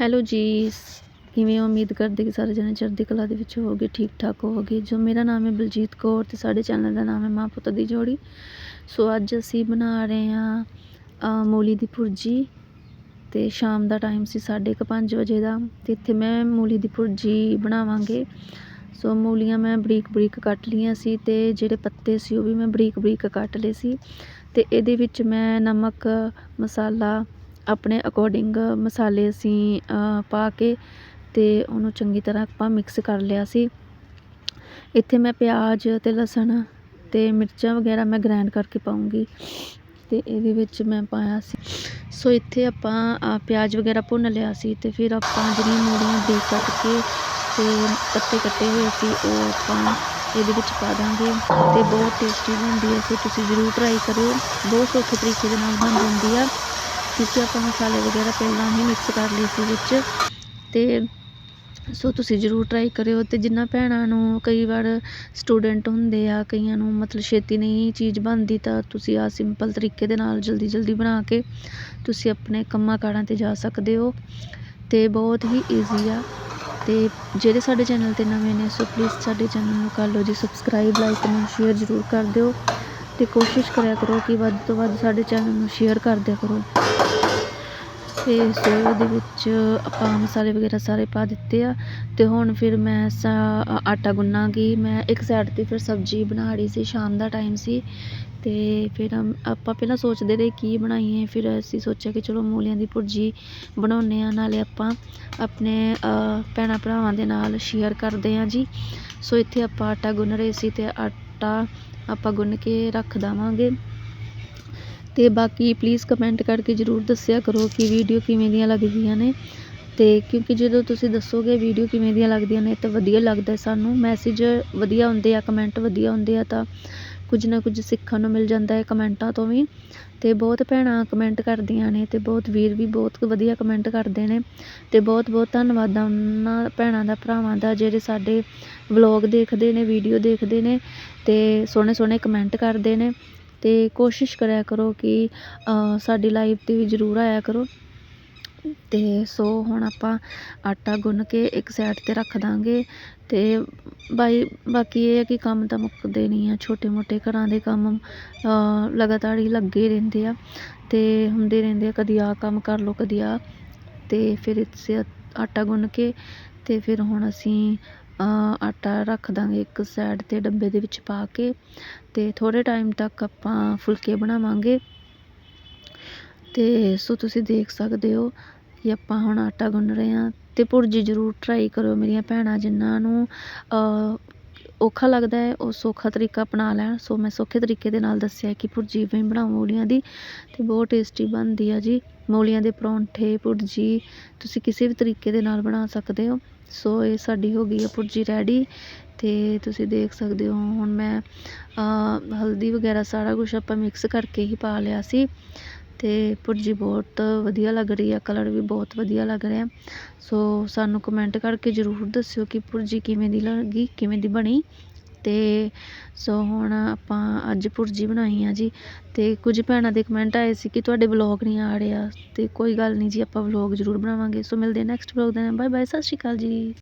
Hello ਜੀ, ਕਿਵੇਂ ਉਮੀਦ ਕਰਦੇ ਕਿ ਸਾਰੇ ਜਣੇ ਚੜ੍ਹਦੀ ਕਲਾ ਦੇ ਵਿੱਚ ਹੋਵੋਗੇ, ਠੀਕ ਠਾਕ ਹੋਵੋਗੇ। ਜੋ ਮੇਰਾ ਨਾਮ ਹੈ ਬਲਜੀਤ ਕੌਰ ਤੇ ਸਾਡੇ ਚੈਨਲ ਦਾ ਨਾਮ ਹੈ ਮਾਂ ਪੁੱਤ ਦੀ ਜੋੜੀ। ਸੋ ਅੱਜ ਅਸੀਂ ਬਣਾ ਰਹੇ ਹਾਂ ਮੂਲੀ ਦੀ ਭੁਰਜੀ ਤੇ ਸ਼ਾਮ ਦਾ ਟਾਈਮ ਸੀ 5:30 ਵਜੇ ਦਾ ਤੇ ਇੱਥੇ ਮੈਂ ਮੂਲੀ ਦੀ ਭੁਰਜੀ ਬਣਾਵਾਂਗੇ। ਸੋ ਮੂਲੀਆਂ ਮੈਂ ਬਰੀਕ ਬਰੀਕ ਕੱਟ ਲਈਆਂ ਸੀ ਤੇ ਜਿਹੜੇ ਪੱਤੇ ਸੀ ਉਹ ਵੀ ਮੈਂ ਬਰੀਕ ਬਰੀਕ ਕੱਟ ਲਏ ਸੀ ਤੇ ਇਹਦੇ ਵਿੱਚ ਮੈਂ ਨਮਕ, ਮਸਾਲਾ ਆਪਣੇ ਅਕੋਰਡਿੰਗ ਮਸਾਲੇ ਅਸੀਂ ਪਾ ਕੇ ਅਤੇ ਉਹਨੂੰ ਚੰਗੀ ਤਰ੍ਹਾਂ ਆਪਾਂ ਮਿਕਸ ਕਰ ਲਿਆ ਸੀ। ਇੱਥੇ ਮੈਂ ਪਿਆਜ਼ ਅਤੇ ਲਸਣ ਅਤੇ ਮਿਰਚਾਂ ਵਗੈਰਾ ਮੈਂ ਗ੍ਰੈਂਡ ਕਰਕੇ ਪਾਉਂਗੀ ਅਤੇ ਇਹਦੇ ਵਿੱਚ ਮੈਂ ਪਾਇਆ ਸੀ। ਸੋ ਇੱਥੇ ਆਪਾਂ ਪਿਆਜ਼ ਵਗੈਰਾ ਭੁੰਨ ਲਿਆ ਸੀ ਅਤੇ ਫਿਰ ਆਪਾਂ ਜਿਹੜੀਆਂ ਮੂਲੀਆਂ ਦੇ ਕੱਟ ਕੇ ਅਤੇ ਪੱਤੇ ਕੱਟੇ ਹੋਏ ਸੀ, ਉਹ ਆਪਾਂ ਇਹਦੇ ਵਿੱਚ ਪਾ ਦਾਂਗੇ ਅਤੇ ਬਹੁਤ ਟੇਸਟੀ ਬਣਦੀ ਹੈ। ਸੋ ਤੁਸੀਂ ਜ਼ਰੂਰ ਟਰਾਈ ਕਰਿਓ। ਬਹੁਤ ਸੌਖੇ ਤਰੀਕੇ ਦੇ ਨਾਲ ਬਣ ਜਾਂਦੀ ਆ। ਕਿਉਂਕਿ ਆਪਾਂ ਮਸਾਲੇ ਵਗੈਰਾ ਪਹਿਲਾਂ ਹੀ ਮਿਕਸ ਕਰ ਲਏ ਸੀ ਵਿੱਚ। ਅਤੇ ਸੋ ਤੁਸੀਂ ਜ਼ਰੂਰ ਟਰਾਈ ਕਰਿਓ ਅਤੇ ਜਿਨ੍ਹਾਂ ਭੈਣਾਂ ਨੂੰ ਕਈ ਵਾਰ ਸਟੂਡੈਂਟ ਹੁੰਦੇ ਆ, ਕਈਆਂ ਨੂੰ ਮਤਲਬ ਛੇਤੀ ਨਹੀਂ ਚੀਜ਼ ਬਣਦੀ ਤਾਂ ਤੁਸੀਂ ਆ ਸਿੰਪਲ ਤਰੀਕੇ ਦੇ ਨਾਲ ਜਲਦੀ ਜਲਦੀ ਬਣਾ ਕੇ ਤੁਸੀਂ ਆਪਣੇ ਕੰਮਾਂ ਕਾਰਾਂ ਤੇ ਜਾ ਸਕਦੇ ਹੋ। ਤੇ ਬਹੁਤ ਹੀ ਈਜ਼ੀ ਆ। ਤੇ ਜਿਹੜੇ ਸਾਡੇ ਚੈਨਲ ਤੇ ਨਵੇਂ ਨੇ, ਸੋ ਪਲੀਜ਼ ਸਾਡੇ ਚੈਨਲ ਨੂੰ ਕਰ ਲਓ ਜੀ ਸਬਸਕ੍ਰਾਈਬ ਲਾਈਕ ਕਮੈਂਟ ਸ਼ੇਅਰ ਜ਼ਰੂਰ ਕਰ ਦਿਓ। ਤੇ ਕੋਸ਼ਿਸ਼ ਕਰਿਆ ਕਰੋ ਕਿ ਵੱਧ ਤੋਂ ਵੱਧ ਸਾਡੇ ਚੈਨਲ ਨੂੰ ਸ਼ੇਅਰ ਕਰ ਦਿਆ ਕਰੋ। ਅਤੇ ਸੋ ਇਹਦੇ ਵਿੱਚ ਆਪਾਂ ਮਸਾਲੇ ਵਗੈਰਾ ਸਾਰੇ ਪਾ ਦਿੱਤੇ ਆ ਅਤੇ ਹੁਣ ਫਿਰ ਮੈਂ ਸਾ- ਆਟਾ ਗੁੰਨਾਂਗੀ। ਮੈਂ ਇੱਕ ਸਾਈਡ ਤੇ ਫਿਰ ਸਬਜ਼ੀ ਬਣਾ ਰਹੀ ਸੀ, ਸ਼ਾਮ ਦਾ ਟਾਈਮ ਸੀ ਅਤੇ ਫਿਰ ਆਪਾਂ ਪਹਿਲਾਂ ਸੋਚਦੇ ਰਹੇ ਕੀ ਬਣਾਈਏ, ਫਿਰ ਅਸੀਂ ਸੋਚਿਆ ਕਿ ਚਲੋ ਮੂਲੀਆਂ ਦੀ ਭੁਰਜੀ ਬਣਾਉਂਦੇ ਹਾਂ, ਨਾਲੇ ਆਪਾਂ ਆਪਣੇ ਭੈਣਾਂ ਭਰਾਵਾਂ ਦੇ ਨਾਲ ਸ਼ੇਅਰ ਕਰਦੇ ਹਾਂ ਜੀ। ਸੋ ਇੱਥੇ ਆਪਾਂ ਆਟਾ ਗੁੰਨ ਰਹੇ ਸੀ ਅਤੇ ਆਟਾ ਆਪਾਂ ਗੁੰਨ ਕੇ ਰੱਖ ਦੇਵਾਂਗੇ। ਅਤੇ ਬਾਕੀ ਪਲੀਜ਼ ਕਮੈਂਟ ਕਰਕੇ ਜ਼ਰੂਰ ਦੱਸਿਆ ਕਰੋ ਕਿ ਵੀਡੀਓ ਕਿਵੇਂ ਦੀਆਂ ਲੱਗਦੀਆਂ ਨੇ ਅਤੇ ਕਿਉਂਕਿ ਜਦੋਂ ਤੁਸੀਂ ਦੱਸੋਗੇ ਵੀਡੀਓ ਕਿਵੇਂ ਦੀਆਂ ਲੱਗਦੀਆਂ ਨੇ ਤਾਂ ਵਧੀਆ ਲੱਗਦਾ ਸਾਨੂੰ। ਮੈਸੇਜ ਵਧੀਆ ਹੁੰਦੇ ਆ ਕਮੈਂਟ ਵਧੀਆ ਹੁੰਦੇ ਆ ਤਾਂ ਕੁਝ ਨਾ ਕੁਝ ਸਿੱਖਣ ਨੂੰ ਮਿਲ ਜਾਂਦਾ ਹੈ ਕਮੈਂਟਾਂ ਤੋਂ ਵੀ। ਅਤੇ ਬਹੁਤ ਭੈਣਾਂ ਕਮੈਂਟ ਕਰਦੀਆਂ ਨੇ ਅਤੇ ਬਹੁਤ ਵੀਰ ਵੀ ਬਹੁਤ ਵਧੀਆ ਕਮੈਂਟ ਕਰਦੇ ਨੇ। ਅਤੇ ਬਹੁਤ ਬਹੁਤ ਧੰਨਵਾਦ ਉਹਨਾਂ ਭੈਣਾਂ ਦਾ, ਭਰਾਵਾਂ ਦਾ ਜਿਹੜੇ ਸਾਡੇ ਵਲੌਗ ਦੇਖਦੇ ਨੇ ਵੀਡੀਓ ਦੇਖਦੇ ਨੇ ਅਤੇ ਸੋਹਣੇ ਸੋਹਣੇ ਕਮੈਂਟ ਕਰਦੇ ਨੇ। ਅਤੇ ਕੋਸ਼ਿਸ਼ ਕਰਿਆ ਕਰੋ ਕਿ ਸਾਡੀ ਲਾਈਫ 'ਤੇ ਵੀ ਜ਼ਰੂਰ ਆਇਆ ਕਰੋ। ਅਤੇ ਸੋ ਹੁਣ ਆਪਾਂ ਆਟਾ ਗੁੰਨ ਕੇ ਇੱਕ ਸਾਈਡ ਤੇ ਰੱਖ ਦਾਂਗੇ। ਅਤੇ ਬਾਈ, ਬਾਕੀ ਇਹ ਹੈ ਕਿ ਕੰਮ ਤਾਂ ਮੁੱਕਦੇ ਨਹੀਂ ਆ। ਛੋਟੇ ਮੋਟੇ ਘਰਾਂ ਦੇ ਕੰਮ ਲਗਾਤਾਰ ਹੀ ਲੱਗੇ ਰਹਿੰਦੇ ਆ। ਅਤੇ ਹੁੰਦੇ ਰਹਿੰਦੇ ਆ, ਕਦੀ ਆਹ ਕੰਮ ਕਰ ਲਓ, ਕਦੀ ਆਹ। ਅਤੇ ਫਿਰ ਇਸੇ ਆਟਾ ਗੁੰਨ ਕੇ ਅਤੇ ਫਿਰ ਹੁਣ ਅਸੀਂ ਆਟਾ ਰੱਖ ਦਾਂਗੇ ਇੱਕ ਸਾਈਡ ਤੇ ਡੱਬੇ ਦੇ ਵਿੱਚ ਪਾ ਕੇ ਅਤੇ ਥੋੜ੍ਹੇ ਟਾਈਮ ਤੱਕ ਆਪਾਂ ਫੁਲਕੇ ਬਣਾਵਾਂਗੇ। ਅਤੇ ਸੋ ਤੁਸੀਂ ਦੇਖ ਸਕਦੇ ਹੋ ਕਿ ਆਪਾਂ ਹੁਣ ਆਟਾ ਗੁੰਨ ਰਹੇ ਹਾਂ ਅਤੇ ਭੁਰਜੀ ਜ਼ਰੂਰ ਟਰਾਈ ਕਰੋ ਮੇਰੀਆਂ ਭੈਣਾਂ ਜਿਨ੍ਹਾਂ ਨੂੰ ਔਖਾ ਲੱਗਦਾ ਹੈ, ਉਹ ਸੌਖਾ ਤਰੀਕਾ ਅਪਣਾ ਲੈਣ। ਸੋ ਮੈਂ ਸੌਖੇ ਤਰੀਕੇ ਦੇ ਨਾਲ ਦੱਸਿਆ ਕਿ ਭੁਰਜੀ ਕਿਵੇਂ ਬਣਾਓ ਮੂਲੀਆਂ ਦੀ ਅਤੇ ਬਹੁਤ ਟੇਸਟੀ ਬਣਦੀ ਆ ਜੀ। ਮੂਲੀਆਂ ਦੇ ਪਰੌਂਠੇ, ਭੁਰਜੀ, ਤੁਸੀਂ ਕਿਸੇ ਵੀ ਤਰੀਕੇ ਦੇ ਨਾਲ ਬਣਾ ਸਕਦੇ ਹੋ। ਸੋ ਇਹ ਸਾਡੀ ਹੋ ਗਈ ਆ ਭੁਰਜੀ ਰੈਡੀ ਤੇ ਤੁਸੀਂ ਦੇਖ ਸਕਦੇ ਹੋ, ਹੁਣ ਮੈਂ ਹਲਦੀ ਵਗੈਰਾ ਸਾਰਾ ਕੁਝ ਆਪਾਂ ਮਿਕਸ ਕਰਕੇ ਹੀ ਪਾ ਲਿਆ ਸੀ। ਅਤੇ ਭੁਰਜੀ ਬਹੁਤ ਵਧੀਆ ਲੱਗ ਰਹੀ ਆ ਕਲਰ ਵੀ ਬਹੁਤ ਵਧੀਆ ਲੱਗ ਰਿਹਾ। ਸੋ ਸਾਨੂੰ ਕਮੈਂਟ ਕਰਕੇ ਜ਼ਰੂਰ ਦੱਸਿਓ ਕਿ ਭੁਰਜੀ ਕਿਵੇਂ ਦੀ ਲੱਗੀ, ਕਿਵੇਂ ਦੀ ਬਣੀ। ਅਤੇ ਸੋ ਹੁਣ ਆਪਾਂ ਅੱਜ ਭੁਰਜੀ ਬਣਾਈ ਆ ਜੀ। ਅਤੇ ਕੁਝ ਭੈਣਾਂ ਦੇ ਕਮੈਂਟ ਆਏ ਸੀ ਕਿ ਤੁਹਾਡੇ ਵਲੌਗ ਨਹੀਂ ਆ ਰਿਹਾ ਅਤੇ ਕੋਈ ਗੱਲ ਨਹੀਂ ਜੀ, ਆਪਾਂ ਵਲੌਗ ਜ਼ਰੂਰ ਬਣਾਵਾਂਗੇ। ਸੋ ਮਿਲਦੇ ਨੈਕਸਟ ਵਲੌਗ ਦੇ ਨਾਲ। ਬਾਏ ਬਾਏ ਸਤਿ ਸ਼੍ਰੀ ਅਕਾਲ ਜੀ।